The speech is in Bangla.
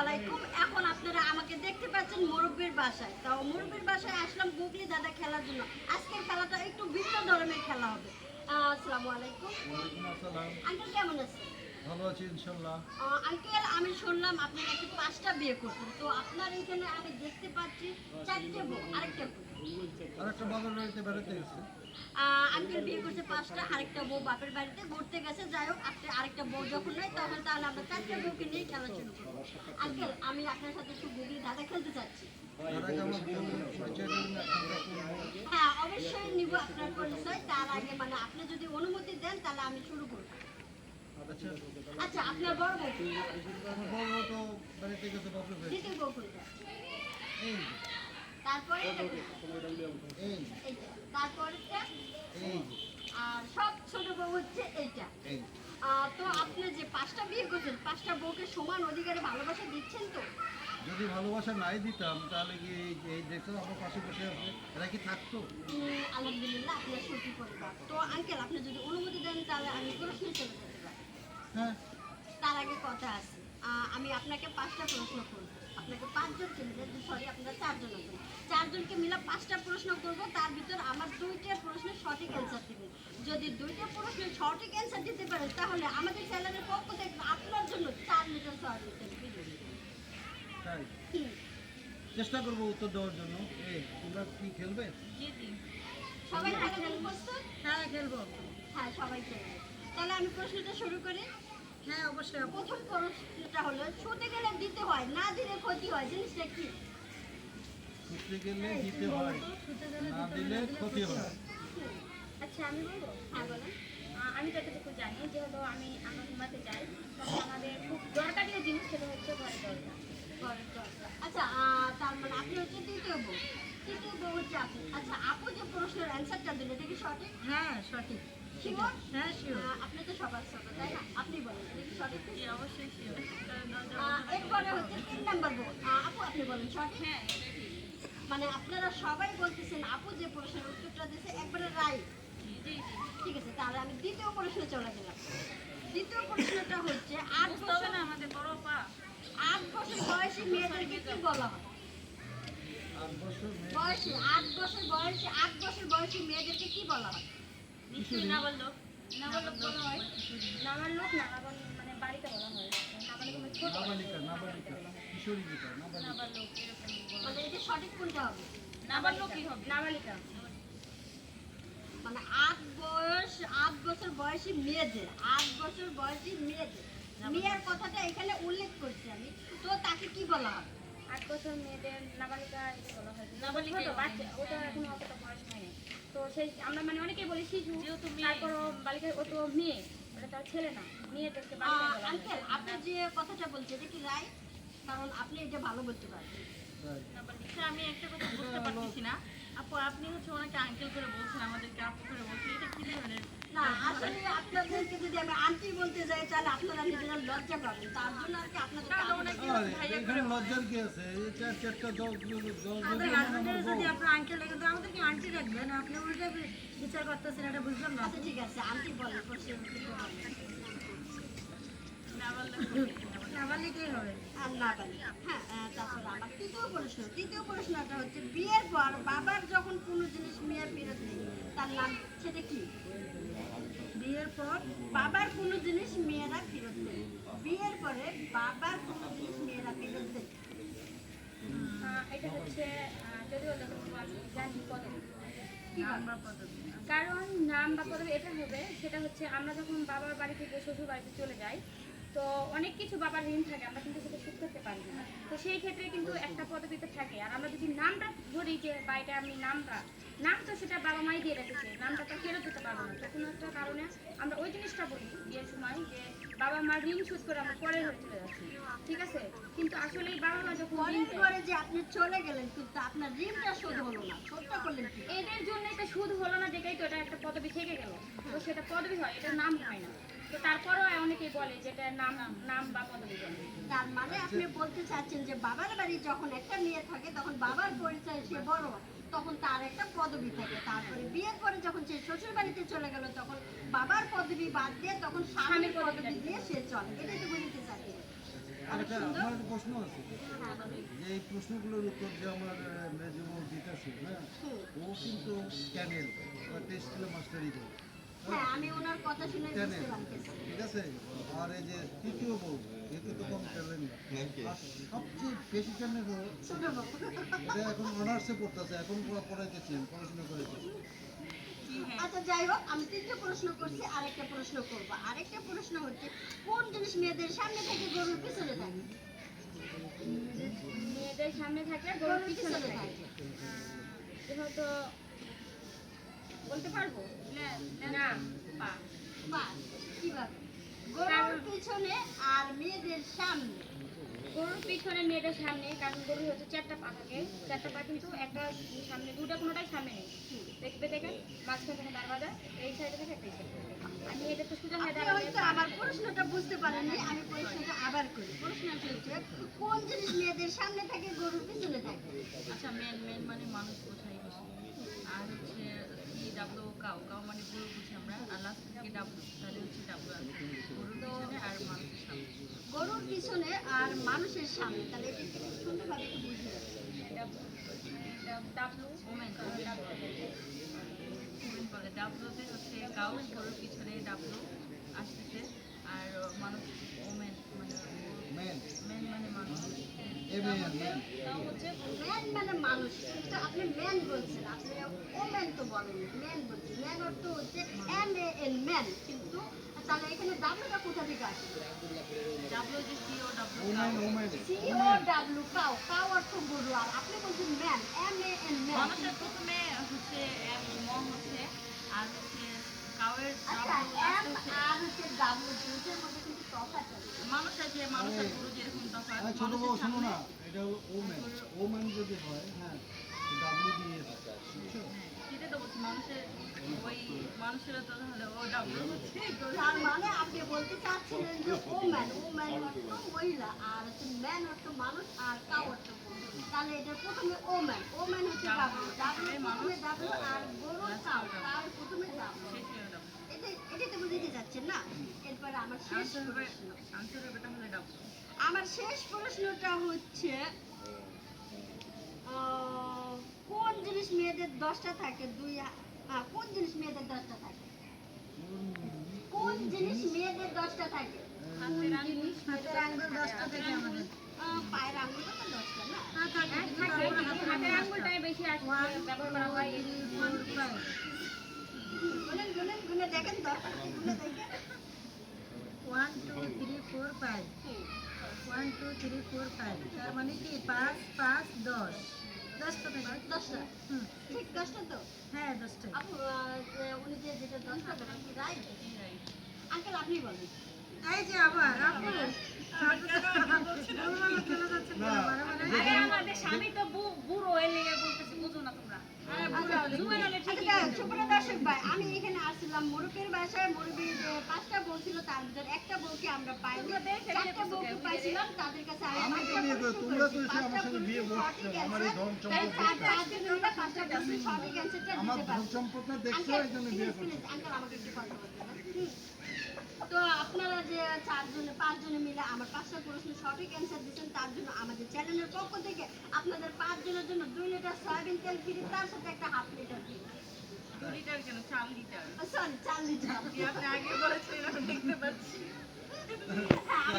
আলাইকুম। এখন আপনারা আমাকে দেখতে পাচ্ছেন মুরব্বীর বাসায়। তাও মুরব্বীর বাসায় আসলাম গুগলি দাদা খেলার জন্য। আজকের খেলাটা একটু ভিন্ন ধরনের খেলা হবে। আসসালামু আলাইকুম। আঙ্কেল কেমন আছেন? ভালো আছি ইনশাল্লাহ। আহ, আঙ্কেল আমি শুনলাম আপনি নাকি পাঁচটা বিয়ে করছেন। তো আপনার এখানে আমি দেখতে পাচ্ছি চারটে বউ আরেকটা বউ। আর বাবার বাড়িতে বেড়াতে গেছে। আঙ্কেল বিয়ে করছে পাঁচটা আরেকটা বউ বাপের বাড়িতে ঘুরতে গেছে। যাই হোক আপনি আরেকটা বউ যখন নেই তখন তাহলে আমরা চারটে বউকে নিয়ে খেলা শুরু করব। আঙ্কেল আমি আপনার সাথে একটু গুগলি দাদা খেলতে চাচ্ছি? হ্যাঁ অবশ্যই নিব আপনার পরিচয়। তার আগে মানে আপনি যদি অনুমতি দেন তাহলে আমি শুরু করব। আচ্ছা আপনার বড় বউ আমার বড় বউ তো বাড়িতে গেছে বাপের বাড়ি দ্বিতীয় বউ এই তারপরে এই তারপরেটা এই আর সব ছোট বউ হচ্ছে এইটা। এই। তো আপনি যে পাঁচটা বিয়ে করছেন পাঁচটা বউকে সমান অধিকারে ভালোবাসা দিচ্ছেন তো? যদি ভালোবাসা নাই দিতাম তাহলে কি এই দেখছ আমার পাশে বসে আছে এরা কি থাকতো? আলহামদুলিল্লাহ আপনার সত্যি পরিবার। তো আঙ্কেল আপনি যদি অনুমতি দেন তাহলে আমি প্রশ্নে চলে তার আগে কথা আছে। আমি আপনাকে পাঁচটা প্রশ্ন করব। আপনাকে পাঁচজনকে মিলে সরি আপনারা চারজন আছেন। চারজনকে মিলে পাঁচটা প্রশ্ন করব। তার ভিতর আমার দুইটা প্রশ্নের সঠিক অ্যান্সার দিবেন। যদি দুইটা প্রশ্নের সঠিক অ্যান্সার দিতে পারেন তাহলে আমাদের চ্যানেলের পক্ষ থেকে আপনার জন্য চার লিটার লিটার চেষ্টা করব উত্তর দেওয়ার জন্য। তোমরা কি খেলবে? সবাই হ্যাঁ খেলব। হ্যাঁ সবাই খেলবে। আমি প্রশ্নটা শুরু করি? হ্যাঁ অবশ্যই প্রথম প্রশ্নটা হলো ছুটে গেলে দিতে হয় না দিলে ক্ষতি হয় জিনিসটা কি? ছুটতে গেলে দিতে হয় না দিলে ক্ষতি হয়। আচ্ছা আমি বলব? হ্যাঁ বলেন আমি যতটুকু জানি যেহেতু আমি আমরা ঘুমাতে যাই তখন আমাদের খুব দরকারি জিনিস সেটা হচ্ছে ঘরের দরজা। ঘরের। আচ্ছা আহ, তার মানে আপনি হচ্ছে তৃতীয় বউ। তৃতীয় বউ হচ্ছে আপনি। আচ্ছা আপু যে প্রশ্নের অ্যান্সারটা দিলে এটা কি সঠিক? হ্যাঁ সঠিক। মানে আপনারা সবাই বলতেছেন আপু যে প্রশ্নের উত্তরটা দিয়েছে একবারে জি ঠিক আছে তাহলে আমি দ্বিতীয় প্রশ্নে চলে গেলাম দ্বিতীয় প্রশ্নটা হচ্ছে আট বছর আমাদের বড় পা আট বছর বয়সী মেয়েদেরকে কি বলা হয় বয়সী আট বছর বয়সী আট বছর বয়সী মেয়েদেরকে কি বলা হয়? মানে হয় আট বয়স আট বছর বয়সী মেয়েদের আট বছর বয়সী মেয়েদের মেয়ের কথাটা এখানে উল্লেখ করছি আমি তো তাকে কি বলা হবে আট বছর মেয়েদের নাবালিকা বলা হয় নাবালিকা ওটা এখন অতটা বয়স হয়নি। তো সেই আমরা মানে অনেকেই বলি শিশু তারপর বালিকা ও তো মেয়ে ওটা তার ছেলে না মেয়ে দেখতে আঙ্কেল আপনি যে কথাটা বলছে এটা কি রায়? কারণ আপনি এটা ভালো বলতে পারবেন। তাই আচ্ছা, আমি একটা কথা বুঝতে পারছি না। আপু আপনি হচ্ছে ওনাকে আঙ্কেল করে বলছেন আমাদেরকে আপু করে বলছেন এটা কি ধরনের না আসলে আপনাদেরকে যদি আমি আন্টি বলতে যাই তাহলে আপনারা নিজেরা লজ্জা পাবেন। তার জন্য আর কি আপনাদের লজ্জার কি আছে? চারটা আমাদের হাজবেন্ডের যদি আপনার আঙ্কেল লাগে তো আমাদেরকে আন্টি রাখবেন আপনি উল্টে বিচার করতেছেন এটা বুঝলাম না। আচ্ছা ঠিক আছে আন্টি বলেন হ্যাঁ প্রশ্ন তৃতীয় প্রশ্নটা হচ্ছে বিয়ের পর বাবার যখন কোনো জিনিস মেয়ের ফেরত নেই তার নাম সেটা কি? বিয়ের পর বাবার কোনো জিনিস মেয়েরা ফেরত দেয় বিয়ের পরে বাবার কোনো জিনিস মেয়েরা ফেরত দেয় এটা হচ্ছে জানি পদ্ধতি কারণ নাম বা পদবি এটা হবে সেটা হচ্ছে আমরা যখন বাবার বাড়ি থেকে শ্বশুর বাড়িতে চলে যাই তো অনেক কিছু বাবার ঋণ থাকে আমরা কিন্তু সেটা শোধ করতে পারি না। তো সেই ক্ষেত্রে কিন্তু একটা পদবিতে থাকে। আর আমরা যদি নামটা ধরি যে বা এটা আমি নামটা নাম তো সেটা বাবা মাই দিয়ে রেখেছে নামটা তো ফেরত দিতে পারব না। তো কোনো একটা কারণে আমরা ওই জিনিসটা বলি বিয়ের সময় যে বাবা মার ঋণ শোধ করে আমরা পরে হয়ে চলে যাচ্ছি। ঠিক আছে? কিন্তু আসলে বাবা মা যখন ঋণ পরে যে আপনি চলে গেলেন কিন্তু আপনার ঋণটা শোধ হলো না। শোধটা করলেন এদের জন্য এটা সুদ হলো না দেখেই তো এটা একটা পদবি থেকে গেল। তো সেটা পদবি হয় এটা নাম হয় না। তো তারপরেও অনেকেই বলে যে এটা নাম নাম বা পদবি তার মানে আপনি বলতে চাচ্ছেন যে বাবার বাড়ি যখন একটা মেয়ে থাকে তখন বাবার পরিচয় সে বড় তখন তার একটা পদবি থাকে। তারপরে বিয়ের পরে যখন সে শ্বশুর বাড়িতে চলে গেল তখন বাবার পদবি বাদ দিয়ে তখন স্বামীর পদবি দিয়ে সে চলে। এটাই তো বুঝতে চাচ্ছি। আরেকটা আমার একটা প্রশ্ন আছে। যে এই প্রশ্নগুলোর উত্তর যে আমার মেজবু দিতেছে হ্যাঁ ও কিন্তু ক্যানেল বা টেস্ট মাস্টারি হ্যাঁ আমি ওনার কথা শুনে বুঝতে পারতেছি। ঠিক আছে? আর এই যে তৃতীয় বউ একে তো কম ট্যালেন্ট আর সবচেয়ে বেশি ট্যালেন্ট ছোট বাবু এটা এখন অনার্সে পড়তেছে এখন পুরো পড়াইতেছি পড়াশোনা করেছি। আচ্ছা যাই হোক আমি তিনটে প্রশ্ন করছি আরেকটা প্রশ্ন করব। আরেকটা প্রশ্ন হচ্ছে কোন জিনিস মেয়েদের সামনে থেকে গরুর পিছনে থাকে? মেয়েদের সামনে থাকে গরুর পিছনে থাকে। বলতে পারব? না গরুর পিছনে আর মেয়েদের সামনে। গরুর পিছনে মেয়েদের সামনে কারণ গরু হচ্ছে চারটা পা থাকে। চারটা পা কিন্তু একটা সামনে দুটা কোনোটাই সামনে নেই। দেখবে দেখেন মাঝখানে দাঁড়াবা এই সাইডে থেকে একটা সাইডে আর মেয়েদের তো সোজা হয়ে দাঁড়াবে। আমার প্রশ্নটা বুঝতে পারেননি আমি প্রশ্নটা আবার করি। প্রশ্নটা হচ্ছে কোন জিনিস মেয়েদের সামনে থাকে গরুর পিছনে থাকে? আচ্ছা মেন মেন মানে মানুষ বোঝাই বেশি। আর হচ্ছে কি ডাবলু কাউ কাউ মানে গরু বুঝি আমরা আর লাস্ট থেকে ডাবলু তাহলে হচ্ছে ডাবলু আছে গরুর পিছনে আর মানুষের সামনে গরুর পিছনে আর মানুষের সামনে তাহলে এটা একটু সুন্দরভাবে একটু বুঝিয়ে। ডাবলু ওমেন ওমেন বলে ডাবলোতে হচ্ছে কাউ গরুর পিছনে ডাবলু আসতেছে আর মানুষ ওমেন মানে ম্যান মেন মানে মানুষ এ ম্যান ম্যান তাও হচ্ছে ম্যান মানে আপনি ম্যান বলছেন আপনি ওম্যান তো বলেন ম্যান বলছেন ম্যান অর্থ হচ্ছে এম এ এন ম্যান কিন্তু তাহলে এখানে ডাব্লুটা কোথা থেকে আসে W C O W C O W cow cow অর্থ গরু আর আপনি বলছেন man M A N man মানুষের প্রথমে হচ্ছে এক হচ্ছে আর হচ্ছে কাউয়ের আচ্ছা এম হচ্ছে আর আছে। মানুষের যে মানুষের গরু যেরকম তফাৎ হ্যাঁ ছোট বউ শোনো না এটা হলো ওম্যান ওম্যান যদি হয় হ্যাঁ ডাব্লিউ দিয়ে বুঝছ? সেটা তো বলছি মানুষের ওই মানুষেরা তো তাহলে ও ডাবলো হচ্ছে তার মানে আপনি বলতে চাচ্ছিলেন যে ও ম্যান ও ম্যান অর্থ মহিলা আর হচ্ছে ম্যান অর্থ মানুষ আর কাউ অর্থ। তাহলে এটা প্রথমে হচ্ছে ডাবলু ডাবলু। প্রথমে ডাবলু আর গরু কাউ কাউ প্রথমে ডাবলু। এটা এটা তো বুঝতে যাচ্ছেন না? এরপরে আমার শেষ প্রশ্ন। আমার শেষ প্রশ্নটা হচ্ছে কোন জিনিস মেয়েদের দশটা থাকে? দুই কোন জিনিস মেয়েদের দশটা থাকে? কোন জিনিস মেয়েদের দশটা থাকে? হাতের আঙ্গুল। দশটা থেকে? আমাদের। One two three four five তার মানে কি পাঁচ পাঁচ দশ দশটা দশটা হুম ঠিক দশটা তো হ্যাঁ দশটা উনি যে যেটা দশটা রাইট আঙ্কেল আপনি বলেন এই যে আবার আপু গোলমালে চলে যাচ্ছে না, আরে আমাদের স্বামী তো বুড়ো এর বলতেছে বুঝো না তোমরা। জুয়ান হলে ঠিকই আচ্ছা, ভাই, আমি এখানে আসছিলাম মুরব্বীর বাসায়। মুরব্বী যে পাঁচটা বউ ছিল তার ভিতর একটা বউকে আমরা পাইনি। চারটা বউকে পাইছিলাম তাদের কাছে আমার। ধন সম্পদ দেখছ এই জন্য বিয়ে করছ। আমাকে একটু কথা বলতে। তো আপনারা যে চারজনে পাঁচজনে মিলে আমার পাঁচটা প্রশ্ন সঠিক অ্যান্সার দিচ্ছেন তার জন্য আমাদের চ্যানেলের পক্ষ থেকে আপনাদের পাঁচজনের জন্য দুই লিটার সয়াবিন তেল ফ্রি তার সাথে একটা হাফ লিটার ফ্রি। দু লিটার কেন? চার লিটার? সরি চার লিটার। আপনি আগে বলেছিলেন দেখতে পাচ্ছি। হ্যাঁ,